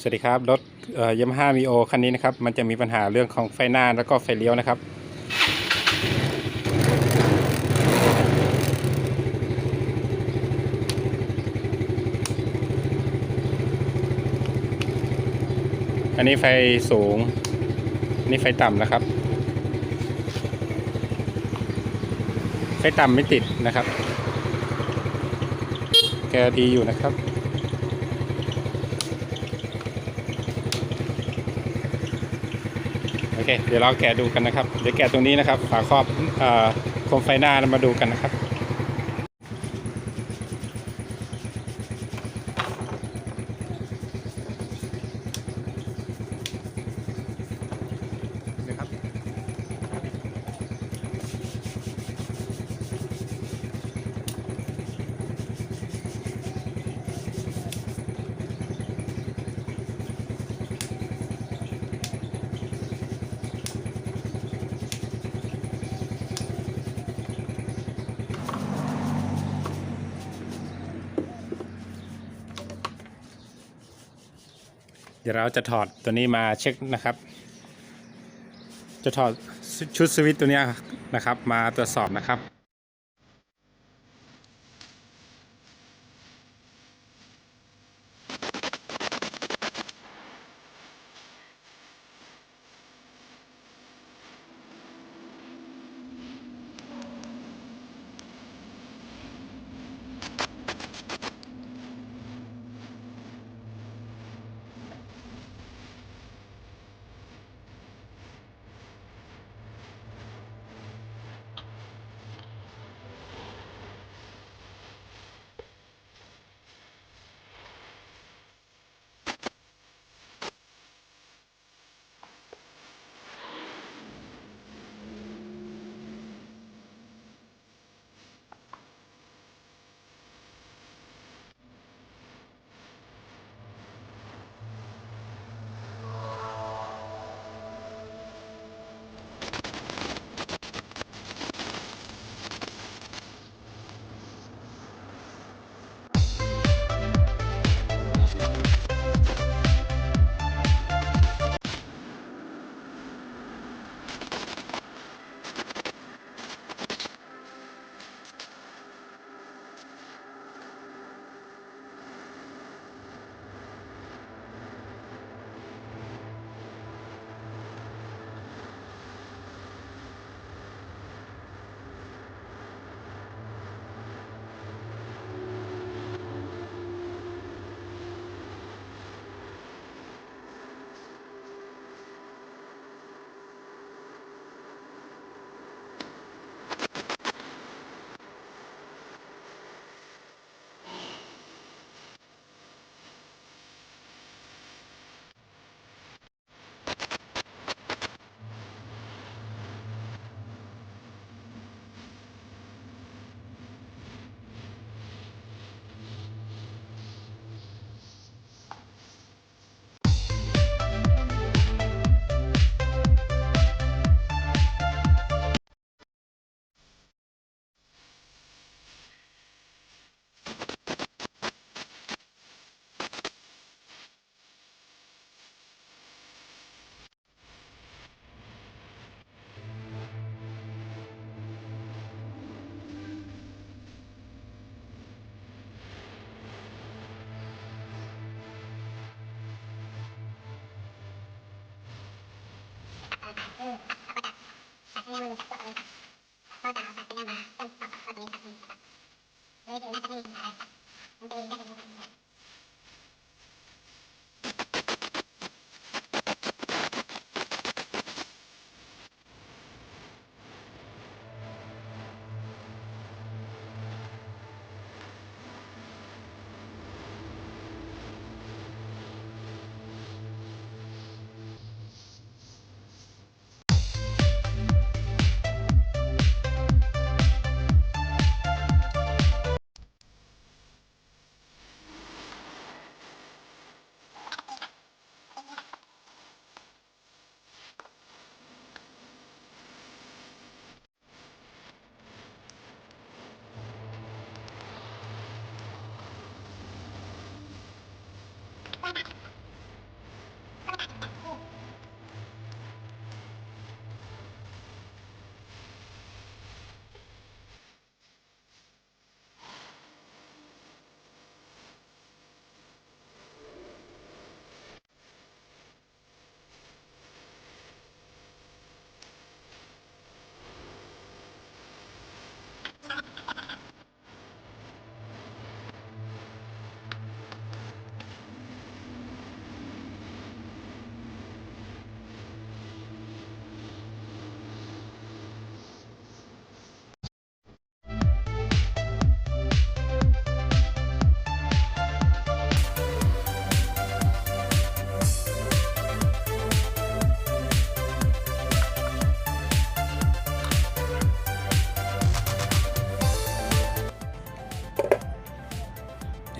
สวัสดีครับ รถยามาฮ่ามีโอคันนี้นะครับ มันจะมีปัญหาเรื่องของไฟหน้าแล้วก็ไฟเลี้ยวนะครับ อันนี้ไฟสูงนนี้ไฟต่ำนะครับ ไฟต่ำไม่ติดนะครับ แกดีอยู่นะครับ โอ เค เดี๋ยวเราแกะดูกันนะครับ เดี๋ยวแกะตรงนี้นะครับ ฝาครอบอโคมไฟหน้ามาดูกันนะครับ ดี๋ยวเราจะถอดตัวนี้มาเช็คนะครับ จะถอดชุดสวิตช์ตัวนี้นะครับ มาตรวจสอบนะครับ โ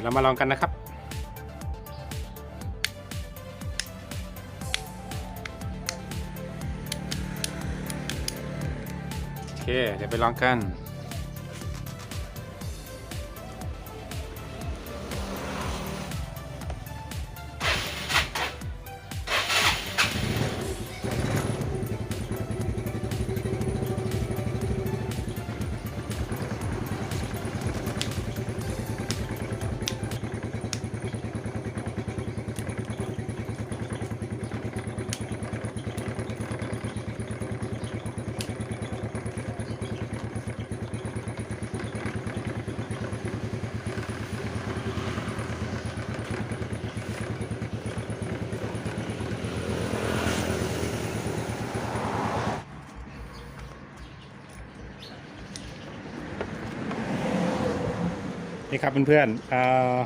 เรามาลองกันนะครับ โอเค เดี๋ยวไปลองกันีครับเพื่อนๆอ่า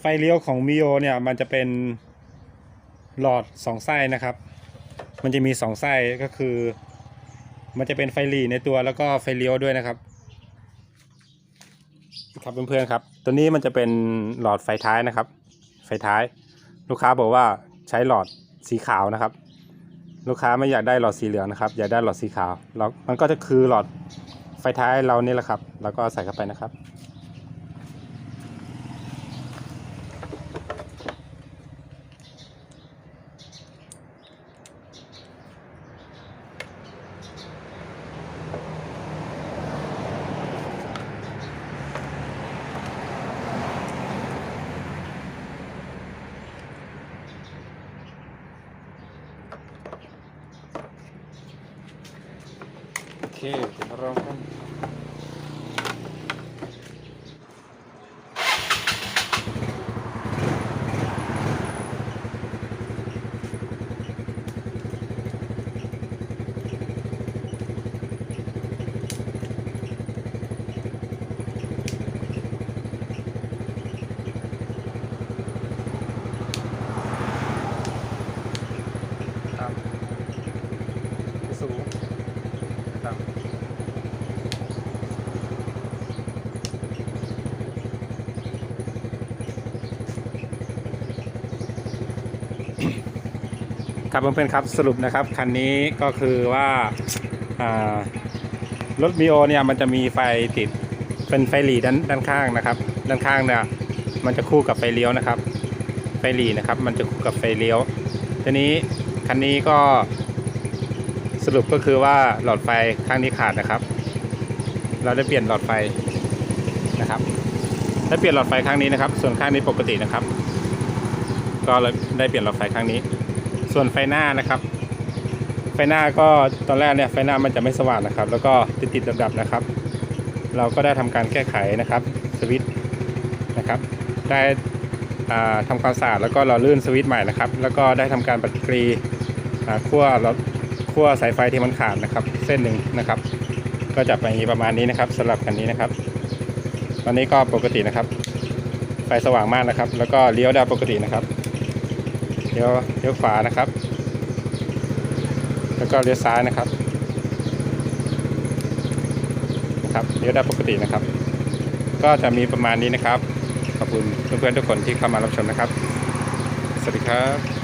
ไฟเลี้ยวของมิโอเนี่ยมันจะเป็นหลอดสองไส้นะครับ มันจะมีสองไส้ก็คือ มันจะเป็นไฟหลีในตัวแล้วก็ไฟเลี้ยวด้วยนะครับครับเพื่อนๆครับ ตัวนี้มันจะเป็นหลอดไฟท้ายนะครับ ไฟท้าย ลูกค้าบอกว่าใช้หลอดสีขาวนะครับ ลูกค้าไม่อยากได้หลอดสีเหลืองนะครับ อยากได้หลอดสีขาวแล้วมันก็จะคือหลอดไฟท้ายเรานี่แหละครับ แล้วก็ใส่เข้าไปนะครับ โอเคเดี๋ยวมาลองกัน ต่ำสูงต่ำ ครับเพื่อนๆครับสรุปนะครับคันนี้ก็คือว่ารถมีโอเนี่ยมันจะมีไฟติดเป็นไฟหลีด้านด้านข้างนะครับ ด้านข้างเนี่ยมันจะคู่กับไฟเลี้ยวนะครับ ไฟหลีนะครับ มันจะคู่กับไฟเลี้ยวทีนี้คันนี้ก็สรุปก็คือว่าหลอดไฟข้างนี้ขาดนะครับ เราได้เปลี่ยนหลอดไฟนะครับได้เปลี่ยนหลอดไฟข้างนี้นะครับ ส่วนข้างนี้ปกตินะครับ ก็เลยได้เปลี่ยนหลอดไฟข้างนี้ ส่วนไฟหน้านะครับ ไฟหน้าก็ตอนแรกเนี่ยไฟหน้ามันจะไม่สว่างนะครับ แล้วก็ติดติดๆดับๆนะครับ เราก็ได้ทำการแก้ไขนะครับสวิตช์นะครับ ได้อ่าทำความสะอาดแล้วก็เราลื่นสวิตช์ใหม่นะครับ แล้วก็ได้ทำการปฏิกรีอ่าขั้วรถขั้วสายไฟที่มันขาดนะครับ เส้นหนึ่งนะครับ ก็จะไปประมาณนี้นะครับสำหรับคันนี้นะครับ ตอนนี้ก็ปกตินะครับ ไฟสว่างมากนะครับ แล้วก็เลี้ยวได้ปกตินะครับ เลี้ยวเลี้ยวขวานะครับ แล้วก็เลี้ยวซ้ายนะครับนะครับเลี้ยวได้ปกตินะครับ ก็จะมีประมาณนี้นะครับ ขอบคุณเพื่อนๆทุกคนที่เข้ามารับชมนะครับ สวัสดีครับ